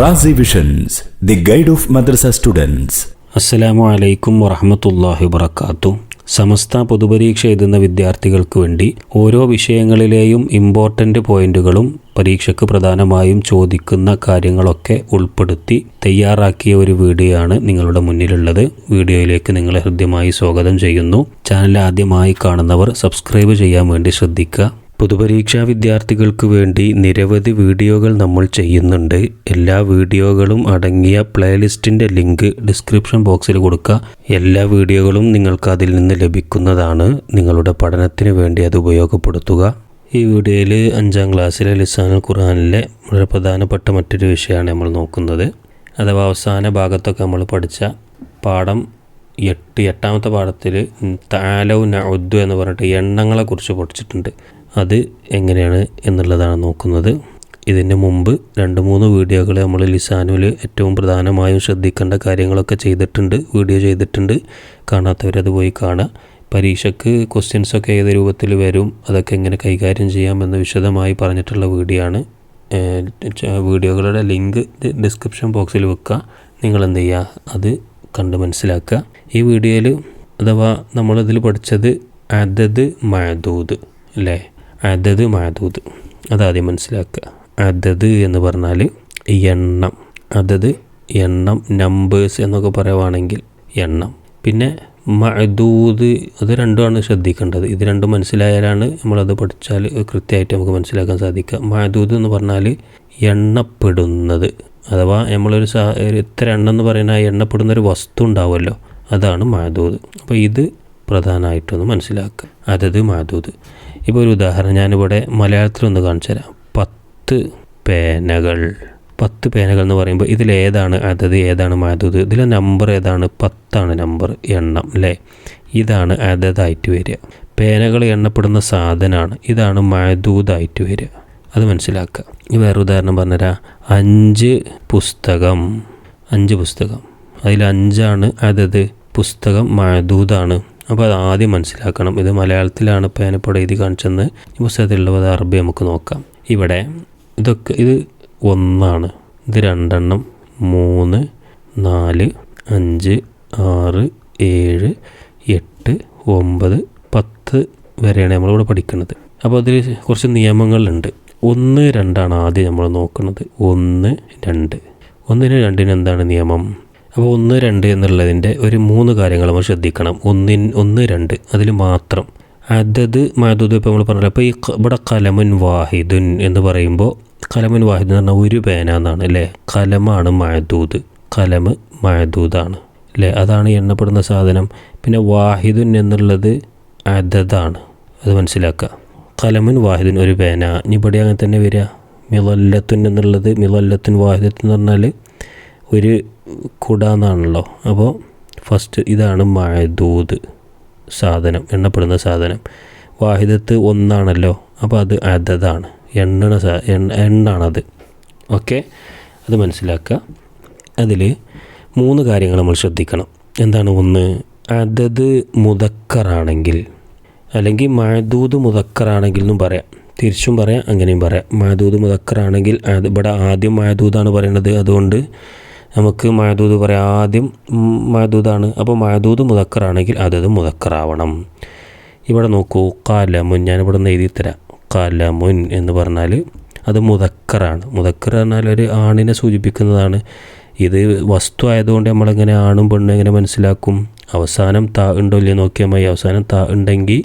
Razi visions the guide of madrasa students അസ്സലാമു അലൈക്കും വറഹമത്തല്ലാഹി വബർക്കാത്തു സമസ്ത പൊതുപരീക്ഷ എഴുതുന്ന വിദ്യാർത്ഥികൾക്ക് വേണ്ടി ഓരോ വിഷയങ്ങളിലെയും ഇമ്പോർട്ടന്റ് പോയിന്റുകളും പരീക്ഷയ്ക്ക് പ്രധാനമായും ചോദിക്കുന്ന കാര്യങ്ങളൊക്കെ ഉൾപ്പെടുത്തി തയ്യാറാക്കിയ ഒരു വീഡിയോ ആണ് നിങ്ങളുടെ മുന്നിലുള്ളത്. വീഡിയോയിലേക്ക് നിങ്ങളെ ഹൃദ്യമായി സ്വാഗതം ചെയ്യുന്നു. ചാനൽ ആദ്യമായി കാണുന്നവർ സബ്സ്ക്രൈബ് ചെയ്യാൻ വേണ്ടി ശ്രദ്ധിക്കുക. പൊതുപരീക്ഷാ വിദ്യാർത്ഥികൾക്ക് വേണ്ടി നിരവധി വീഡിയോകൾ നമ്മൾ ചെയ്യുന്നുണ്ട്. എല്ലാ വീഡിയോകളും അടങ്ങിയ പ്ലേലിസ്റ്റിന്റെ ലിങ്ക് ഡിസ്ക്രിപ്ഷൻ ബോക്സിൽ കൊടുക്കുക. എല്ലാ വീഡിയോകളും നിങ്ങൾക്ക് അതിൽ നിന്ന് ലഭിക്കുന്നതാണ്. നിങ്ങളുടെ പഠനത്തിന് വേണ്ടി അത് ഉപയോഗപ്പെടുത്തുക. ഈ വീഡിയോയിൽ അഞ്ചാം ക്ലാസ്സിലെ ലിസാനുൽ ഖുർആാനിലെ വളരെ പ്രധാനപ്പെട്ട മറ്റൊരു വിഷയമാണ് നമ്മൾ നോക്കുന്നത്. അഥവാ അവസാന ഭാഗത്തൊക്കെ നമ്മൾ പഠിച്ച പാഠം എട്ട് എട്ടാമത്തെ പാഠത്തിൽ താലൗ നഉദ്ദു എന്ന് പറഞ്ഞിട്ട് എണ്ണങ്ങളെക്കുറിച്ച് പഠിച്ചിട്ടുണ്ട്. അത് എങ്ങനെയാണ് എന്നുള്ളതാണ് നോക്കുന്നത്. ഇതിന് മുമ്പ് രണ്ട് മൂന്ന് വീഡിയോകൾ നമ്മൾ ലിസാനുവിൽ ഏറ്റവും പ്രധാനമായും ശ്രദ്ധിക്കേണ്ട കാര്യങ്ങളൊക്കെ ചെയ്തിട്ടുണ്ട് വീഡിയോ ചെയ്തിട്ടുണ്ട്. കാണാത്തവരത് പോയി കാണുക പരീക്ഷയ്ക്ക് ക്വസ്റ്റ്യൻസൊക്കെ ഏത് രൂപത്തിൽ വരും അതൊക്കെ എങ്ങനെ കൈകാര്യം ചെയ്യാമെന്ന് വിശദമായി പറഞ്ഞിട്ടുള്ള വീഡിയോ ആണ് വീഡിയോകളുടെ ലിങ്ക് ഡിസ്ക്രിപ്ഷൻ ബോക്സിൽ വെക്കുക നിങ്ങൾ എന്ത് ചെയ്യുക അത് കണ്ട് മനസ്സിലാക്കുക ഈ വീഡിയോയിൽ അഥവാ നമ്മളിതിൽ പഠിച്ചത് അതത് മഴദൂത് അല്ലേ? അതത് മാതൂത് അതാദ്യം മനസ്സിലാക്കുക. അതത് എന്ന് പറഞ്ഞാൽ എണ്ണം. അതത് എണ്ണം നമ്പേഴ്സ് എന്നൊക്കെ പറയുവാണെങ്കിൽ എണ്ണം. പിന്നെ മഅദൂദ് അത് രണ്ടുമാണ് ശ്രദ്ധിക്കേണ്ടത്. ഇത് രണ്ടും മനസ്സിലായാലാണ് നമ്മളത് പഠിച്ചാൽ കൃത്യമായിട്ട് നമുക്ക് മനസ്സിലാക്കാൻ സാധിക്കുക. മഅദൂദ് എന്ന് പറഞ്ഞാൽ എണ്ണപ്പെടുന്നത്. അഥവാ നമ്മളൊരു സാ ഇത്ര എണ്ണം എന്ന് പറയുന്ന എണ്ണപ്പെടുന്ന ഒരു വസ്തു ഉണ്ടാവുമല്ലോ അതാണ് മഅദൂദ്. അപ്പോൾ ഇത് പ്രധാനമായിട്ടൊന്ന് മനസ്സിലാക്കുക. അതത് മഴദൂത് ഇപ്പോൾ ഒരു ഉദാഹരണം ഞാനിവിടെ മലയാളത്തിലൊന്ന് കാണിച്ചു തരാം. പത്ത് പേനകൾ. പത്ത് പേനകൾ എന്ന് പറയുമ്പോൾ ഇതിലേതാണ് അതത് ഏതാണ് മതത് ഇതിലെ നമ്പർ ഏതാണ്? പത്താണ് നമ്പർ എണ്ണം അല്ലേ ഇതാണ് അതതായിട്ട് വരിക. പേനകൾ എണ്ണപ്പെടുന്ന സാധനമാണ് ഇതാണ് മഴദൂതായിട്ട് വരിക. അത് മനസ്സിലാക്കുക. ഈ വേറെ ഉദാഹരണം പറഞ്ഞുതരാം. അഞ്ച് പുസ്തകം. അഞ്ച് പുസ്തകം. അതിൽ അഞ്ചാണ് അതത് പുസ്തകം മഴദൂതാണ് അപ്പോൾ അത് ആദ്യം മനസ്സിലാക്കണം. ഇത് മലയാളത്തിലാണ് ഇപ്പോൾ ഞാനിപ്പോൾ എഴുതി കാണിച്ചെന്ന് ഈ പുസ്തകത്തിലുള്ളത് അറബി നമുക്ക് നോക്കാം. ഇവിടെ ഇതൊക്കെ ഇത് ഒന്നാണ്. ഇത് രണ്ടെണ്ണം. മൂന്ന് നാല് അഞ്ച് ആറ് ഏഴ് എട്ട് ഒമ്പത് പത്ത് വരെയാണ് നമ്മളിവിടെ പഠിക്കുന്നത്. അപ്പോൾ അതിൽ കുറച്ച് നിയമങ്ങളുണ്ട്. ഒന്ന് രണ്ടാണ് ആദ്യം നമ്മൾ നോക്കുന്നത്. ഒന്ന് രണ്ട്. ഒന്നിന് രണ്ടിന് എന്താണ് നിയമം? അപ്പോൾ ഒന്ന് രണ്ട് എന്നുള്ളതിന്റെ ഒരു മൂന്ന് കാര്യങ്ങൾ നമ്മൾ ശ്രദ്ധിക്കണം. ഒന്നിൻ ഒന്ന് രണ്ട് അതിൽ മാത്രം. അതത് മാതൂദ് ഇപ്പോൾ നമ്മൾ പറഞ്ഞത് അപ്പോൾ ഈ ഇവിടെ കലമുൻ വാഹിദുൻ എന്ന് പറയുമ്പോൾ കലമുൻ വാഹിദ് എന്ന് പറഞ്ഞാൽ ഒരു പേന എന്നാണ് അല്ലേ? കലമാണ് മഴദൂത് കലമ് മഴദൂതാണ് അല്ലേ? അതാണ് എണ്ണപ്പെടുന്ന സാധനം. പിന്നെ വാഹിദുൻ എന്നുള്ളത് അതതാണ്. അത് മനസ്സിലാക്കുക. കലമുൻ വാഹിദുൻ ഒരു പേന. ഇവിടെ അങ്ങനെ തന്നെ വരിക. മിളല്ലത്തുൻ എന്നുള്ളത് മിളല്ലത്തുൻ വാഹിദത്ത് എന്ന് പറഞ്ഞാൽ ഒരു കുട എന്നാണല്ലോ അപ്പോൾ ഫസ്റ്റ് ഇതാണ് മഴദൂത് സാധനം എണ്ണപ്പെടുന്ന സാധനം. വാഹിദത്ത് ഒന്നാണല്ലോ അപ്പോൾ അത് അതതാണ്. എണ്ണണ സാ എണ്ണ എണ്ണാണത്. ഓക്കെ? അത് മനസ്സിലാക്കുക. അതിൽ മൂന്ന് കാര്യങ്ങൾ നമ്മൾ ശ്രദ്ധിക്കണം. എന്താണ് ഒന്ന്? അതത് മുതക്കറാണെങ്കിൽ അല്ലെങ്കിൽ മഴദൂത് മുതക്കറാണെങ്കിൽ എന്നും പറയാം. തിരിച്ചും പറയാം അങ്ങനെയും പറയാം. മഴദൂത് മുതക്കറാണെങ്കിൽ അത് ഇവിടെ ആദ്യം മഴദൂതാണ് പറയുന്നത് അതുകൊണ്ട് നമുക്ക് മഴദൂത് പറയാം ആദ്യം മഴദൂതാണ് അപ്പോൾ മഴദൂത് മുതക്കറാണെങ്കിൽ അതത് മുതക്കറാവണം ഇവിടെ നോക്കൂ കാലമുൻ ഞാനിവിടെ നിന്ന് എഴുതി തരാം കാലമുൻ എന്ന് പറഞ്ഞാൽ അത് മുതക്കറാണ് മുതക്കർ പറഞ്ഞാൽ ഒരു ആണിനെ സൂചിപ്പിക്കുന്നതാണ്. ഇത് വസ്തു ആയതുകൊണ്ട് നമ്മളെങ്ങനെ ആണും പെണ്ണും എങ്ങനെ മനസ്സിലാക്കും? അവസാനം താ ഉണ്ടോ ഇല്ലയോ നോക്കിയാൽ മതി. അവസാനം താ ഉണ്ടെങ്കിൽ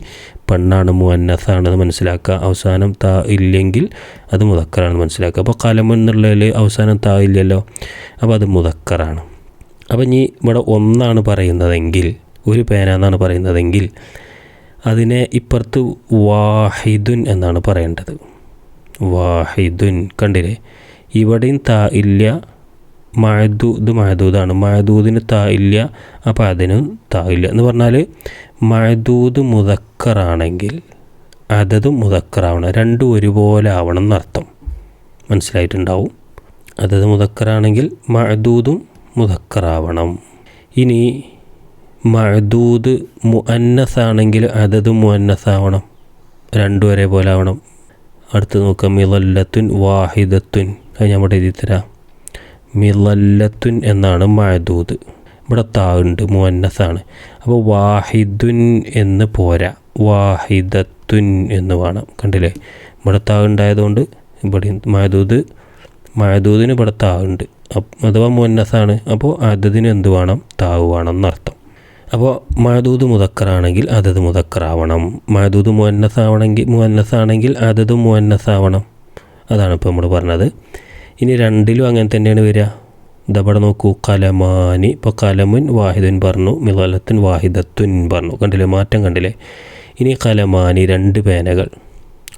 പെണ്ണാണ് മുന്നസാണെന്ന് മനസ്സിലാക്കുക. അവസാനം താ ഇല്ലെങ്കിൽ അത് മുതക്കറാണെന്ന് മനസ്സിലാക്കുക. അപ്പോൾ കലം എന്നുള്ളതിൽ അവസാനം താ ഇല്ലല്ലോ. അപ്പോൾ അത് മുതക്കറാണ് അപ്പോൾ ഇനി ഇവിടെ ഒന്നാണ് പറയുന്നതെങ്കിൽ ഒരു പേന എന്നാണ് പറയുന്നതെങ്കിൽ അതിനെ ഇപ്പുറത്ത് വാഹിദുൻ എന്നാണ് പറയേണ്ടത്. വാഹിദുൻ കണ്ടില്ലേ? ഇവിടെയും താ ഇല്ല മഴദൂത് മഴദൂതാണ് മഴദൂതിന് താ ഇല്ല അപ്പോൾ അതിനും താ ഇല്ല. എന്ന് പറഞ്ഞാൽ മഴദൂത് മുതക്കറാണെങ്കിൽ അതത് മുതക്കറാവണം രണ്ടും ഒരുപോലെ ആവണം എന്നർത്ഥം. മനസ്സിലായിട്ടുണ്ടാവും? അതത് മുതക്കറാണെങ്കിൽ മഴദൂതും മുതക്കറാവണം ഇനി മഴദൂത് മുഅന്നസാണെങ്കിൽ അതത് മുഅന്നസാവണം. രണ്ടും ഒരേപോലെ ആവണം. അടുത്ത് നോക്കാം. മിതല്ലത്തുൻ വാഹിദത്തുൻ. അത് ഞാൻ ഇവിടെ എഴുതി തരാം. മിലല്ലത്തുൻ എന്നാണ് മഴദൂത് ഇവിടെ താ ഉണ്ട് മുഅന്നസാണ് അപ്പോൾ വാഹിദുൻ എന്ന് പോരാ. വാഹിദത്തുൻ എന്ന് വേണം. കണ്ടില്ലേ? ഇവിടെ താ ഉണ്ടായതുകൊണ്ട് ഇവിടെ മഴദൂത് മഴദൂതിന് ഇവിടെ താ ഉണ്ട്. അഥവാ മുന്നസാണ് അപ്പോൾ അതതിന് എന്ത് വേണം? താവ് വേണം എന്നർത്ഥം. അപ്പോൾ മഴദൂത് മുതക്കറാണെങ്കിൽ അതത് മുതക്കറാവണം മഴദൂത് മുന്നസാവണമെങ്കിൽ മുന്നസാണെങ്കിൽ അതത് മുന്നസാവണം അതാണ് ഇപ്പോൾ നമ്മൾ പറഞ്ഞത്. ഇനി രണ്ടിലും അങ്ങനെ തന്നെയാണ് വരിക. ഇതവിടെ നോക്കൂ. കലമാനി. ഇപ്പോൾ കലമുൻ വാഹിദുൻ പറഞ്ഞു മിളലത്തുൻ വാഹിദത്തുൻ പറഞ്ഞു. കണ്ടില്ലേ? മാറ്റം കണ്ടില്ലേ? ഇനി കലമാനി രണ്ട് പേനകൾ.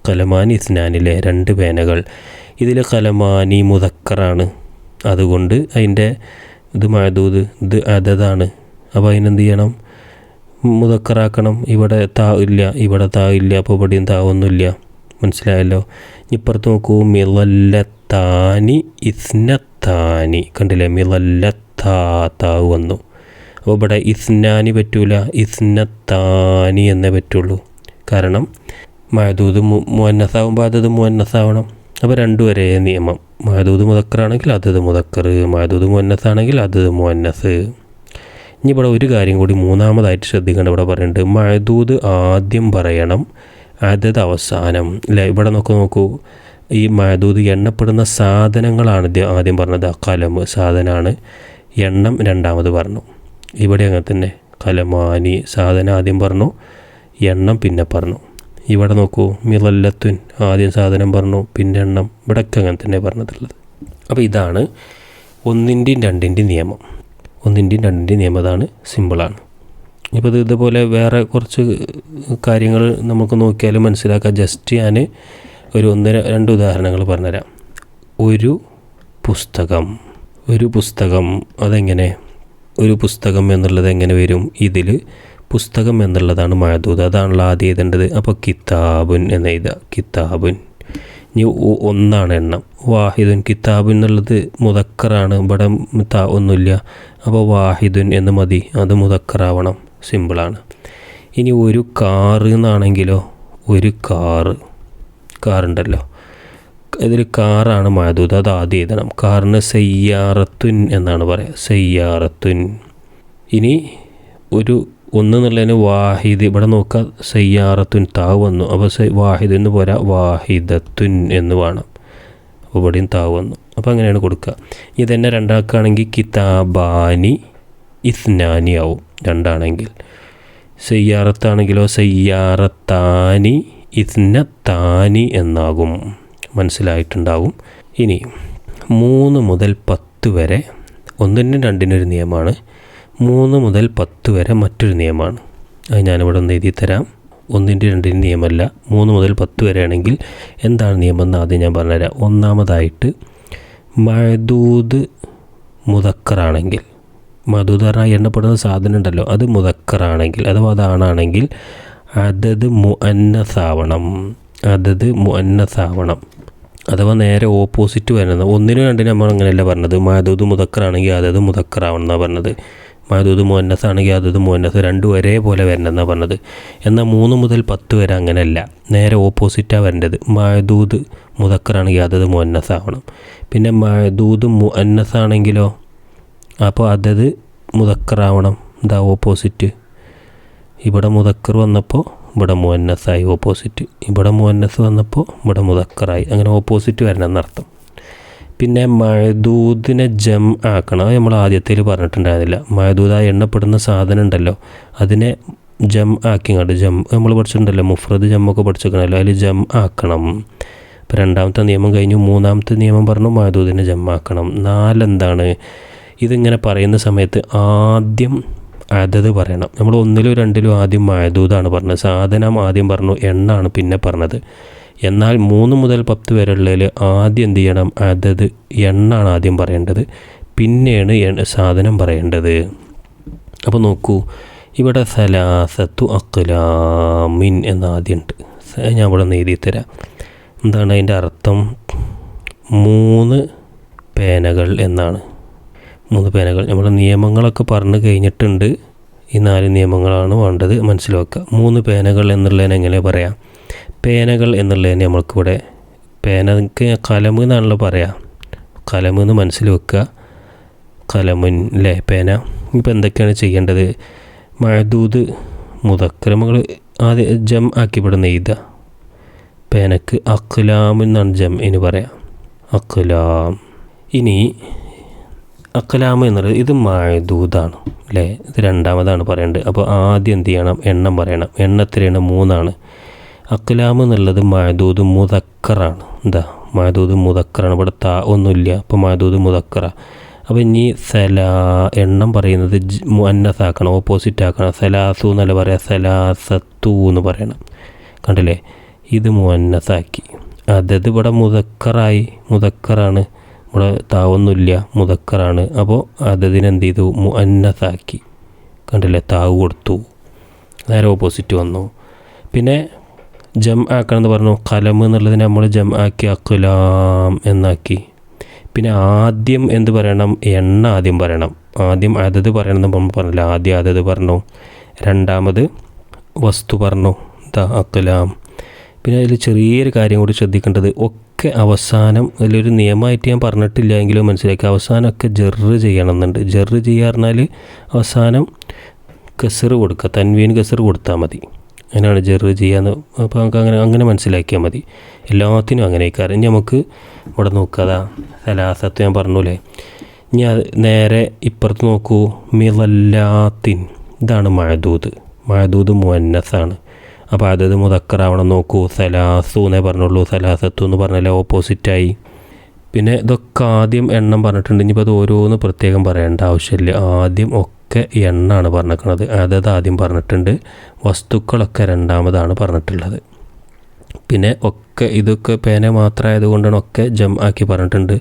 കലമാനി ഇസ്നാനിലെ രണ്ട് പേനകൾ. ഇതിൽ കലമാനി മുതക്കറാണ് അതുകൊണ്ട് അതിന്റെ ഇത് മഴദൂത് ഇത് അതതാണ്. അപ്പോൾ അതിനെന്ത് ചെയ്യണം? മുതക്കറാക്കണം ഇവിടെ താ ഇല്ല. ഇവിടെ താ ഇല്ല. അപ്പോൾ ഇവിടെയും താവൊന്നുമില്ല മനസ്സിലായല്ലോ? ഇപ്പുറത്ത് നോക്കൂ. മിളല്ലത്താനി ഇസ്നത്താനി. കണ്ടില്ലേ? മിളല്ലത്താ താവ് വന്നു അപ്പോൾ ഇവിടെ ഇസ്നാനി പറ്റൂല ഇസ്നത്താനി എന്നേ പറ്റുള്ളൂ. കാരണം മഴദൂത് മുന്നസാവുമ്പോൾ അതത് മുന്നസാവണം അപ്പോൾ രണ്ടു വരെ നിയമം. മഴദൂത് മുതക്കറാണെങ്കിൽ അതത് മുതക്കർ മഴദൂത് മുന്നസാണെങ്കിൽ അതത് മുന്നസ് ഇനി ഇവിടെ ഒരു കാര്യം കൂടി മൂന്നാമതായിട്ട് ശ്രദ്ധിക്കേണ്ട ഇവിടെ പറയുന്നുണ്ട്. മഴദൂത് ആദ്യം പറയണം അതത് അവസാനം. അല്ലേ ഇവിടെ നോക്കൂ നോക്കൂ. ഈ മഴദൂത് എണ്ണപ്പെടുന്ന സാധനങ്ങളാണ് ആദ്യം പറഞ്ഞത്. കലമ് സാധനമാണ് എണ്ണം രണ്ടാമത് പറഞ്ഞു. ഇവിടെ അങ്ങനെ തന്നെ കലമാനി സാധനം ആദ്യം പറഞ്ഞു. എണ്ണം പിന്നെ പറഞ്ഞു. ഇവിടെ നോക്കൂ മിളല്ലത്തുൻ ആദ്യം സാധനം പറഞ്ഞു പിന്നെ എണ്ണം. ഇവിടെയൊക്കെ അങ്ങനെ തന്നെ പറഞ്ഞിട്ടുള്ളത്. അപ്പോൾ ഇതാണ് ഒന്നിന്റെയും രണ്ടിന്റെയും നിയമം. ഒന്നിന്റെയും രണ്ടിന്റെയും നിയമം അതാണ് സിമ്പിളാണ്. ഇപ്പോൾ ഇത് ഇതുപോലെ വേറെ കുറച്ച് കാര്യങ്ങൾ നമുക്ക് നോക്കിയാലും മനസ്സിലാക്കാം. ജസ്റ്റ് ഞാൻ ഒരു ഒന്നര രണ്ട് ഉദാഹരണങ്ങൾ പറഞ്ഞുതരാം. ഒരു പുസ്തകം. ഒരു പുസ്തകം അതെങ്ങനെ? ഒരു പുസ്തകം എന്നുള്ളത് എങ്ങനെ വരും? ഇതിൽ പുസ്തകം എന്നുള്ളതാണ് മഴദൂത് അതാണല്ലോ ആദ്യം എഴുതേണ്ടത്. അപ്പോൾ കിതാബുൻ എന്ന് എഴുതുക. കിതാബുൻ. ഇനി ഒന്നാണ് എണ്ണം. വാഹിദുൻ കിതാബുൻ എന്നുള്ളത് മുതക്കറാണ് ഇവിടെ ത ഒന്നുമില്ല. അപ്പോൾ വാഹിദുൻ എന്ന് മതി. അത് മുതക്കറാവണം സിമ്പിളാണ്. ഇനി ഒരു കാറ് എന്നാണെങ്കിലോ? ഒരു കാറ്. കാറുണ്ടല്ലോ. ഇതിൽ കാറാണ് മഹദൂദ് അത് ആദ്യം എഴുതണം. കാറിന് സയ്യാറത്തുൻ എന്നാണ് പറയുക സയ്യാറത്തുൻ. ഇനി ഒരു ഒന്ന് എന്നുള്ളതിന് വാഹിദ്. ഇവിടെ നോക്കുക. സയ്യാറത്തുൻ താവ് വന്നു. അപ്പോൾ സൈ വാഹിദ് എന്ന് പോരാ. വാഹിദത്തുൻ എന്ന് വേണം. അപ്പോൾ ഇവിടെയും താവ് വന്നു. അപ്പോൾ അങ്ങനെയാണ് കൊടുക്കുക. ഇനി തന്നെ രണ്ടാക്കുകയാണെങ്കിൽ കിതാബാനി ഇസ്നാനി ആവും രണ്ടാണെങ്കിൽ. സയ്യാറത്താണെങ്കിലോ? സയ്യാറത്താനി ഇസ്നത്താനി എന്നാകും. മനസ്സിലായിട്ടുണ്ടാവും. ഇനി മൂന്ന് മുതൽ പത്ത് വരെ ഒന്നിനും രണ്ടിനൊരു നിയമമാണ്. മൂന്ന് മുതൽ പത്ത് വരെ മറ്റൊരു നിയമമാണ്. അത് ഞാനിവിടെ ഒന്ന് എഴുതി തരാം. ഒന്നിന്റെ രണ്ടിന്റെ നിയമമല്ല മൂന്ന് മുതൽ പത്ത് വരെ ആണെങ്കിൽ എന്താണ് നിയമം എന്ന് ആദ്യം ഞാൻ പറഞ്ഞുതരാം. ഒന്നാമതായിട്ട് മഴദൂത് മുതക്കറാണെങ്കിൽ മധുതറായി എണ്ണപ്പെടുന്ന സാധനം ഉണ്ടല്ലോ അത് മുതക്കറാണെങ്കിൽ അഥവാ അതാണാണെങ്കിൽ അതത് മുഅന്നസാവണം. അതത് മുഅന്നസാവണം. അഥവാ നേരെ ഓപ്പോസിറ്റ് വരുന്നത്. ഒന്നിനും രണ്ടിനും നമ്മൾ അങ്ങനെയല്ല പറഞ്ഞത്. മധുദ് മുതക്കറാണെങ്കിൽ അതത് മുതക്കറാവണം എന്നാണ് പറഞ്ഞത്. മധുദ് മുഹന്നസ് ആണെങ്കിൽ അതത് മുഹന്നസ് രണ്ടും ഒരേപോലെ വരണമെന്നാണ് പറഞ്ഞത്. എന്നാൽ മൂന്ന് മുതൽ പത്ത് വരെ അങ്ങനെയല്ല. നേരെ ഓപ്പോസിറ്റാണ് വരേണ്ടത്. മഹദൂദ് മുതക്കറാണെങ്കിൽ അതത് മുഹന്നസ് ആവണം പിന്നെ മാധൂത് മുഹന്നസ് ആണെങ്കിലോ അപ്പോൾ അതത് മുതക്കറാവണം എന്താ ഓപ്പോസിറ്റ്. ഇവിടെ മുതക്കർ വന്നപ്പോൾ ഇവിടെ ആയി ഓപ്പോസിറ്റ് ഇവിടെ മുഹന്നസ് വന്നപ്പോൾ ഇവിടെ മുതക്കറായി അങ്ങനെ ഓപ്പോസിറ്റ് വരണം എന്നർത്ഥം പിന്നെ മഴദൂദിനെ ജം ആക്കണം. നമ്മൾ ആദ്യത്തിൽ പറഞ്ഞിട്ടുണ്ടായിരുന്നില്ല. മഴദൂദായി എണ്ണപ്പെടുന്ന സാധനം ഉണ്ടല്ലോ. അതിനെ ജം ആക്കിങ്ങാണ്ട് ജം നമ്മൾ പഠിച്ചിട്ടുണ്ടല്ലോ. മുഫ്രദ് ജമ്മൊക്കെ പഠിച്ചിരിക്കണമല്ലോ അതിൽ ജം ആക്കണം. ഇപ്പോൾ രണ്ടാമത്തെ നിയമം കഴിഞ്ഞു. മൂന്നാമത്തെ നിയമം പറഞ്ഞു മഴദൂദിനെ ജം ആക്കണം. നാലെന്താണ്? ഇതിങ്ങനെ പറയുന്ന സമയത്ത് ആദ്യം അതത് പറയണം. നമ്മൾ ഒന്നിലും രണ്ടിലും ആദ്യം മഹദൂദാണ് പറഞ്ഞത്. സാധനം ആദ്യം പറഞ്ഞു എണ്ണാണ് പിന്നെ പറഞ്ഞത്. എന്നാൽ മൂന്ന് മുതൽ പത്ത് വരെയുള്ളതിൽ ആദ്യം എന്ത് ചെയ്യണം? അതത് എണ്ണാണ് ആദ്യം പറയേണ്ടത്. പിന്നെയാണ് സാധനം പറയേണ്ടത്. അപ്പോൾ നോക്കൂ ഇവിടെ സലാസത്തു അക്ലാമിൻ എന്ന് ആദ്യമുണ്ട്. ഞാൻ ഇവിടെ ഒന്ന് തരാം. എന്താണ് അതിന്റെ അർത്ഥം? മൂന്ന് പേനകൾ എന്നാണ്. മൂന്ന് പേനകൾ നമ്മൾ നിയമങ്ങളൊക്കെ പറഞ്ഞു കഴിഞ്ഞിട്ടുണ്ട്. ഈ നാല് നിയമങ്ങളാണ് വേണ്ടത് മനസ്സിലാക്കുക. മൂന്ന് പേനകൾ എന്നുള്ളതിന് എങ്ങനെ പറയാം? പേനകൾ എന്നുള്ളതിന് നമ്മൾക്കിവിടെ പേനക്ക് കലമ് എന്നാണല്ലോ പറയാം. കലമ് എന്ന് മനസ്സിൽ വെക്കുക കലമുൻ അല്ലേ പേന. ഇപ്പോൾ എന്തൊക്കെയാണ് ചെയ്യേണ്ടത്? മഴദൂത് മുതക്കർ നമ്മൾ ആദ്യം ജം ആക്കിപ്പെടുന്ന നെയ്ത പേനക്ക് അഖ്ലാം എന്നാണ് ജം എന്ന് പറയാം. അഖ്ലാം. ഇനി അഖ്ലാം എന്നുള്ളത് ഇത് മഴദൂതാണ് അല്ലേ? ഇത് രണ്ടാമതാണ് പറയേണ്ടത്. അപ്പോൾ ആദ്യം എന്ത് ചെയ്യണം? എണ്ണം പറയണം. എണ്ണം എത്രയാണ് മൂന്നാണ്. അക്കലാമ എന്നുള്ളത് മഴദൂത് മുതക്കറാണ് എന്താ? മഴദൂത് മുതക്കറാണ് ഇവിടെ താ ഒന്നുമില്ല. അപ്പോൾ മഴദൂത് മുതക്കറ അപ്പോൾ ഇനി സലാ എണ്ണം പറയുന്നത് അന്നസാക്കണം ഓപ്പോസിറ്റ് ആക്കണം. സലാസു എന്നല്ല പറയാം സലാസത്തു എന്ന് പറയണം. കണ്ടില്ലേ? ഇത് മുന്നസാക്കി അതത് ഇവിടെ മുതക്കറായി മുതക്കറാണ് ഇവിടെ താവൊന്നുമില്ല മുതക്കറാണ് അപ്പോൾ അതതിനെന്ത് ചെയ്തു? മുന്നസാക്കി കണ്ടില്ലേ? താവ് കൊടുത്തു. നേരെ ഓപ്പോസിറ്റ് വന്നു. പിന്നെ ജം ആക്കണം എന്ന് പറഞ്ഞു. കലം എന്നുള്ളതിനെ നമ്മൾ ജം ആക്കി അക്കുലാം എന്നാക്കി. പിന്നെ ആദ്യം എന്ത് പറയണം? എണ്ണ ആദ്യം പറയണം. ആദ്യം അതത് പറയണം നമ്മൾ പറഞ്ഞില്ല? ആദ്യം അതത് പറഞ്ഞു. രണ്ടാമത് വസ്തു പറഞ്ഞു. ദ അക്കുലാം പിന്നെ അതിൽ ചെറിയൊരു കാര്യം കൂടി ശ്രദ്ധിക്കേണ്ടത്. ഒക്കെ അവസാനം അതിലൊരു നിയമമായിട്ട് ഞാൻ പറഞ്ഞിട്ടില്ല എങ്കിലും മനസ്സിലാക്കി. അവസാനമൊക്കെ ജെറ് ചെയ്യണം എന്നുണ്ട് ജെറ് ചെയ്യുക അവസാനം കസറ് കൊടുക്കുക. തൻവീൻ കസറ് കൊടുത്താൽ മതി. അങ്ങനെയാണ് ജെറ് ചെയ്യാന്ന് അപ്പോൾ നമുക്ക് അങ്ങനെ അങ്ങനെ മനസ്സിലാക്കിയാൽ മതി. എല്ലാത്തിനും അങ്ങനെ കാരണം നമുക്ക് ഇവിടെ നോക്കാതാ സലാസത്ത് ഞാൻ പറഞ്ഞൂലേ ഇനി അത് നേരെ ഇപ്പുറത്ത് നോക്കൂ. മിളല്ലാത്തിൻ ഇതാണ് മഴദൂത്. മഴദൂത് മുന്നസാണ് അപ്പോൾ അതത് മുതക്കറാവണം നോക്കൂ. സലാസു എന്നേ പറഞ്ഞുള്ളൂ. സലാസത്തു എന്ന് പറഞ്ഞാലേ ഓപ്പോസിറ്റായി. പിന്നെ ഇതൊക്കെ ആദ്യം എണ്ണം പറഞ്ഞിട്ടുണ്ട്. ഇനിയിപ്പോൾ അത് ഓരോന്ന് പ്രത്യേകം പറയേണ്ട ആവശ്യമില്ല. ആദ്യം ഒക്കെ എണ്ണാണ് പറഞ്ഞിരിക്കുന്നത്. അതത് ആദ്യം പറഞ്ഞിട്ടുണ്ട്. വസ്തുക്കളൊക്കെ രണ്ടാമതാണ് പറഞ്ഞിട്ടുള്ളത്. പിന്നെ ഒക്കെ ഇതൊക്കെ പേന മാത്രമായത് കൊണ്ടാണ് ഒക്കെ ജം ആക്കി പറഞ്ഞിട്ടുണ്ട്.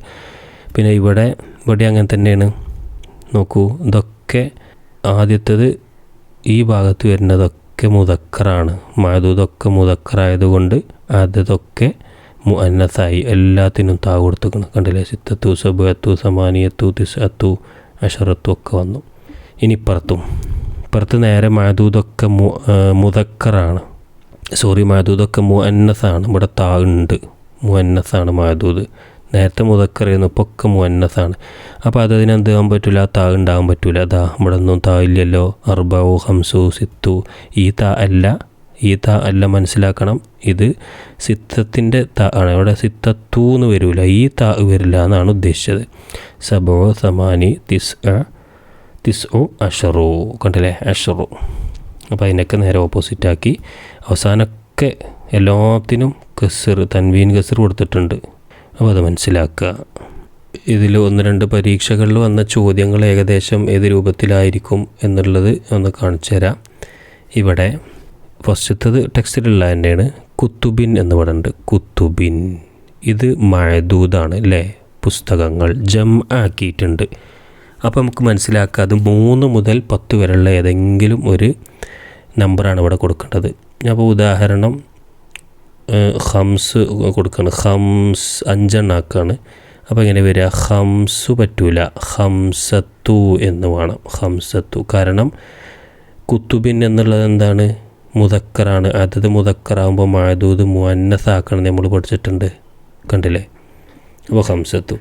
പിന്നെ ഇവിടെ ഇവിടെ അങ്ങനെ തന്നെയാണ്. നോക്കൂ ഇതൊക്കെ ആദ്യത്തേത് ഈ ഭാഗത്ത് വരുന്നതൊക്കെ മുതക്കറാണ് മാതൂതൊക്കെ മുതക്കറായതുകൊണ്ട് അതൊക്കെ മുഅന്നസായി എല്ലാത്തിനും താ കൊടുത്തുക്കണം. കണ്ടില്ലേ? സിത്തത്തു സബത്തു സമാനിയത്തു തിസത്തു അഷറത്തു ഒക്കെ വന്നു. ഇനി ഇപ്പുറത്തും ഇപ്പുറത്ത് നേരെ മാതൂതൊക്കെ മു മുതക്കറാണ് സോറി മഴദൂതൊക്കെ മുഅന്നസാണ്. ഇവിടെ താ ഉണ്ട്. മുഅന്നസാണ് മഴദൂത് നേരത്തെ മുതക്കറിയുന്നു ഇപ്പോൾ മുന്നസാണ് അപ്പോൾ അതതിന് എന്താകാൻ പറ്റില്ല താ ഉണ്ടാകാൻ പറ്റില്ല അതാ ഇവിടെ ഒന്നും താ ഇല്ലല്ലോ. അർബാവു ഹംസു സിത്തു. ഈ താ അല്ല. ഈ താ അല്ല മനസ്സിലാക്കണം. ഇത് സിത്തത്തിന്റെ ത ആണ്. ഇവിടെ സിത്തത്തു എന്ന് വരില്ല ഈ താ വരില്ല എന്നാണ് ഉദ്ദേശിച്ചത്. സബോ സമാനി തിസ് തിസ് ഒ അഷറു. കണ്ടില്ലേ? അഷറു. അപ്പോൾ അതിനൊക്കെ നേരെ ഓപ്പോസിറ്റാക്കി അവസാനമൊക്കെ എല്ലാത്തിനും കസർ തൻവീൻ കസർ കൊടുത്തിട്ടുണ്ട്. അപ്പോൾ അത് മനസ്സിലാക്കുക. ഇതിൽ ഒന്ന് രണ്ട് പരീക്ഷകളിൽ വന്ന ചോദ്യങ്ങൾ ഏകദേശം ഏത് രൂപത്തിലായിരിക്കും എന്നുള്ളത് ഒന്ന് കാണിച്ചു തരാം. ഇവിടെ ഫസ്റ്റത്തത് ടെക്സ്റ്റിലുള്ള തന്നെയാണ് കുത്തുബിൻ എന്ന് പറയുന്നുണ്ട്. കുത്തുബിൻ. ഇത് മഴദൂതാണ് അല്ലേ? പുസ്തകങ്ങൾ ജം ആക്കിയിട്ടുണ്ട്. അപ്പോൾ നമുക്ക് മനസ്സിലാക്കുക അത് മൂന്ന് മുതൽ പത്ത് വരെയുള്ള ഏതെങ്കിലും ഒരു നമ്പറാണ് ഇവിടെ കൊടുക്കേണ്ടത്. അപ്പോൾ ഉദാഹരണം ഹംസ് കൊടുക്കുകയാണ് ഹംസ് അഞ്ചെണ്ണാക്കാണ്. അപ്പോൾ ഇങ്ങനെ വരിക? ഹംസു പറ്റൂല. ഹംസത്തു എന്ന് വേണം. ഹംസത്തു കാരണം കുത്തുബിൻ എന്നുള്ളത് എന്താണ്? മുതക്കറാണ് അതത് മുതക്കറാകുമ്പോൾ മഴദൂത് മുന്നസാക്കണം നമ്മൾ പഠിച്ചിട്ടുണ്ട്. കണ്ടില്ലേ? അപ്പോൾ ഹംസത്തു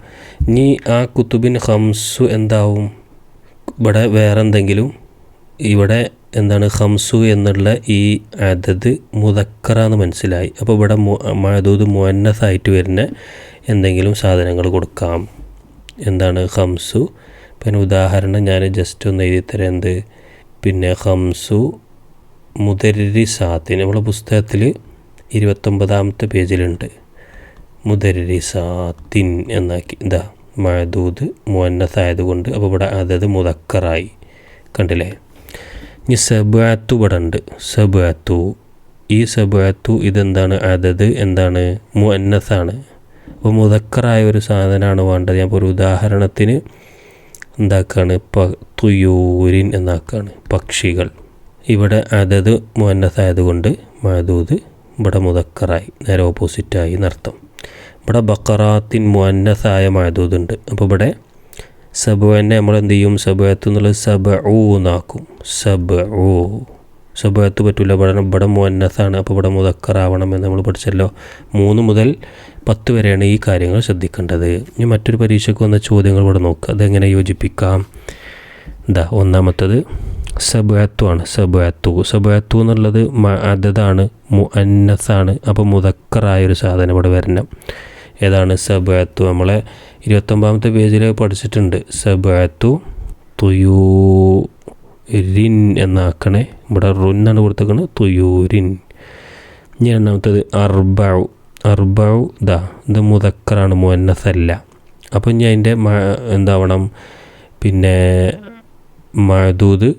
ഇനി ആ കുത്തുബിൻ ഹംസു എന്താവും? ഇവിടെ വേറെ എന്തെങ്കിലും ഇവിടെ എന്താണ് ഹംസു എന്നുള്ള ഈ അതത് മുതക്കറാന്ന് മനസ്സിലായി. അപ്പോൾ ഇവിടെ മഹദൂദ് മുന്നസായിട്ട് വരുന്ന എന്തെങ്കിലും സാധനങ്ങൾ കൊടുക്കാം. എന്താണ് ഹംസു പിന്നെ ഉദാഹരണം ഞാൻ ജസ്റ്റ് ഒന്ന് എഴുതി തരാം. എന്ത്? പിന്നെ ഹംസു മുദരിസാത്തിന് നമ്മളെ പുസ്തകത്തിൽ ഇരുപത്തൊമ്പതാമത്തെ പേജിലുണ്ട്. മുദരിസാത്തിൻ എന്നാക്കി. ഇതാ മഴദൂത് മുന്നസായതുകൊണ്ട് അപ്പോൾ ഇവിടെ അതത് മുതക്കറായി കണ്ടില്ലേ? ഇനി സബാത്തു ഇവിടെ ഉണ്ട് സബാത്തു. ഈ സബാത്തു ഇതെന്താണ്? അതത് എന്താണ്? മുന്നസാണ് അപ്പോൾ മുതക്കറായ ഒരു സാധനമാണ് വേണ്ടത്. ഞാൻ ഒരു ഉദാഹരണത്തിന് എന്താക്കാണ്? പ തുയൂരിൻ എന്നാക്കാണ്. പക്ഷികൾ. ഇവിടെ അതത് മുന്നത്തായതുകൊണ്ട് മഹദൂദ് ഇവിടെ മുതക്കറായി നേരെ ഓപ്പോസിറ്റായി എന്നർത്ഥം. ഇവിടെ ബക്കറാത്തിൻ മുന്നസായ ഉണ്ട്. അപ്പോൾ ഇവിടെ സബുവിനെ നമ്മൾ എന്ത് ചെയ്യും സബത്ത് എന്നുള്ളത് സബ ഊ എന്നാക്കും സബ ഊ സബത്ത് പറ്റില്ല ഇവിടെ ഇവിടെ മുന്നസാണ് അപ്പോൾ ഇവിടെ മുതക്കറാവണം എന്ന് നമ്മൾ പഠിച്ചല്ലോ. മൂന്ന് മുതൽ പത്ത് വരെയാണ് ഈ കാര്യങ്ങൾ ശ്രദ്ധിക്കേണ്ടത്. ഇനി മറ്റൊരു പരീക്ഷയ്ക്ക് വന്ന ചോദ്യങ്ങൾ ഇവിടെ നോക്കുക അതെങ്ങനെ യോജിപ്പിക്കാം? എന്താ ഒന്നാമത്തത് സബാത്തു ആണ്. സബാത്തു സബാത്തു എന്നുള്ളത് അതതാണ് മുഅന്നസാണ് അപ്പോൾ മുതക്കറായ ഒരു സാധനം ഇവിടെ വരണം. ഏതാണ്? സബാത്തു നമ്മളെ ഇരുപത്തൊമ്പതാമത്തെ പേജിൽ പഠിച്ചിട്ടുണ്ട്. സബാത്തു തുയൂരിൻ എന്നാക്കണേ. ഇവിടെ റുന്നാണ് കൊടുത്തേക്കുന്നത് തുയൂരിൻ. ഇനി രണ്ടാമത്തത് അർബാവ് അർബാവ് ദാ ഇത് മുതക്കറാണ് മുഅന്നസല്ല. അപ്പം ഞാൻ അതിന്റെ എന്താവണം? പിന്നെ മഴദൂത്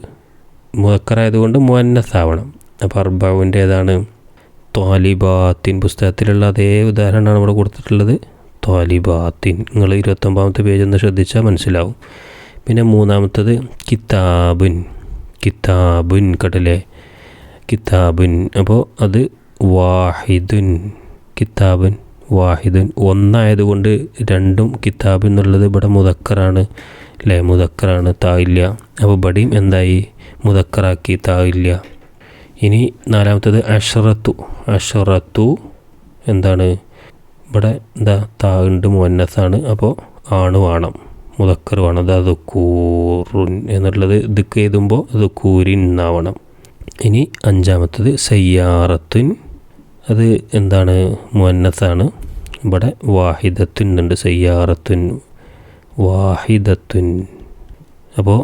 മുതക്കറായതുകൊണ്ട് ആവണം അപ്പോൾ അർബാവിന്റെ ഏതാണ് ത്വാലിബാത്തിൻ പുസ്തകത്തിലുള്ള അതേ ഉദാഹരണമാണ് ഇവിടെ കൊടുത്തിട്ടുള്ളത്. ത്വാലിബാത്തിൻ നിങ്ങൾ ഇരുപത്തൊമ്പതാമത്തെ പേജ് ഒന്ന് ശ്രദ്ധിച്ചാൽ മനസ്സിലാവും. പിന്നെ മൂന്നാമത്തത് കിതാബുൻ. കിതാബുൻ കടലെ. കിതാബുൻ. അപ്പോൾ അത് വാഹിദുൻ. കിതാബുൻ വാഹിദുൻ. ഒന്നായതുകൊണ്ട് രണ്ടും കിതാബ് എന്നുള്ളത് ഇവിടെ മുതക്കറാണ് അല്ലേ? മുതക്കറാണ് തായില്ല അപ്പോൾ ഇവിടെയും എന്തായി? മുതക്കറാക്കി തായില്ല ഇനി നാലാമത്തത് അഷറത്തു. അഷറത്തു എന്താണ്? ഇവിടെ എന്താ താണ്ട് മോന്നസാണ് അപ്പോൾ ആണ് വേണം മുതക്കർ വേണം അത് അത് എന്നുള്ളത് ഇതൊക്കെ എഴുതുമ്പോൾ അത് കൂരിന്നാവണം ഇനി അഞ്ചാമത്തത് സയ്യാറത്തുൻ അത് എന്താണ് മോന്നസാണ് ഇവിടെ വാഹിദത്തുൻ ഉണ്ട് സയ്യാറത്തുൻ വാഹിദത്തുൻ. അപ്പോൾ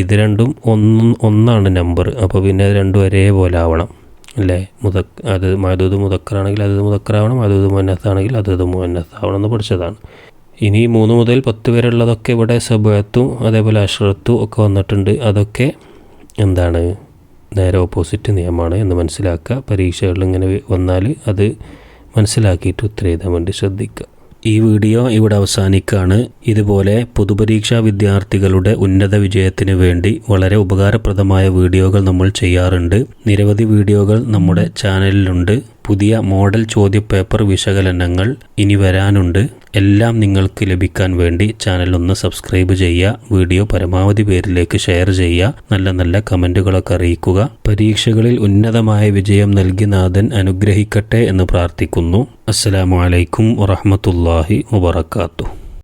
ഇത് രണ്ടും ഒന്ന് ഒന്നാണ് നമ്പർ അപ്പോൾ പിന്നെ രണ്ടും ഒരേപോലെ ആവണം. അല്ലേ? മുതക് അത് മധുത് മുതക്കറാണെങ്കിൽ അത് മുതക്കറാവണം മധുത് മുന്നത്താണെങ്കിൽ അതത് മുന്നത്താവണം എന്ന് പഠിച്ചതാണ്. ഇനി മൂന്ന് മുതൽ പത്ത് വരെയുള്ളതൊക്കെ ഇവിടെ സബത്തും അതേപോലെ അഷ്റത്തും ഒക്കെ വന്നിട്ടുണ്ട്. അതൊക്കെ എന്താണ്? നേരെ ഓപ്പോസിറ്റ് നിയമമാണ് എന്ന് മനസ്സിലാക്കുക. പരീക്ഷകളിൽ ഇങ്ങനെ വന്നാൽ അത് മനസ്സിലാക്കിയിട്ട് ഉത്തരം എഴുതാൻ വേണ്ടി ശ്രദ്ധിക്കുക. ഈ വീഡിയോ ഇവിടെ അവസാനിക്കുകയാണ്. ഇതുപോലെ പൊതുപരീക്ഷാ വിദ്യാർത്ഥികളുടെ ഉന്നത വിജയത്തിന് വേണ്ടി വളരെ ഉപകാരപ്രദമായ വീഡിയോകൾ നമ്മൾ ചെയ്യാറുണ്ട്. നിരവധി വീഡിയോകൾ നമ്മുടെ ചാനലിലുണ്ട്. പുതിയ മോഡൽ ചോദ്യപേപ്പർ വിശകലനങ്ങൾ ഇനി വരാനുണ്ട്. എല്ലാം നിങ്ങൾക്ക് ലഭിക്കാൻ വേണ്ടി ചാനൽ ഒന്ന് സബ്സ്ക്രൈബ് ചെയ്യുക വീഡിയോ പരമാവധി പേരിലേക്ക് ഷെയർ ചെയ്യുക നല്ല നല്ല കമന്റുകളൊക്കെ അറിയിക്കുക. പരീക്ഷകളിൽ ഉന്നതമായ വിജയം നൽകി നാഥൻ അനുഗ്രഹിക്കട്ടെ എന്ന് പ്രാർത്ഥിക്കുന്നു. അസ്സലാമു അലൈക്കും വറഹമത്തല്ലാഹി വബർക്കാത്തു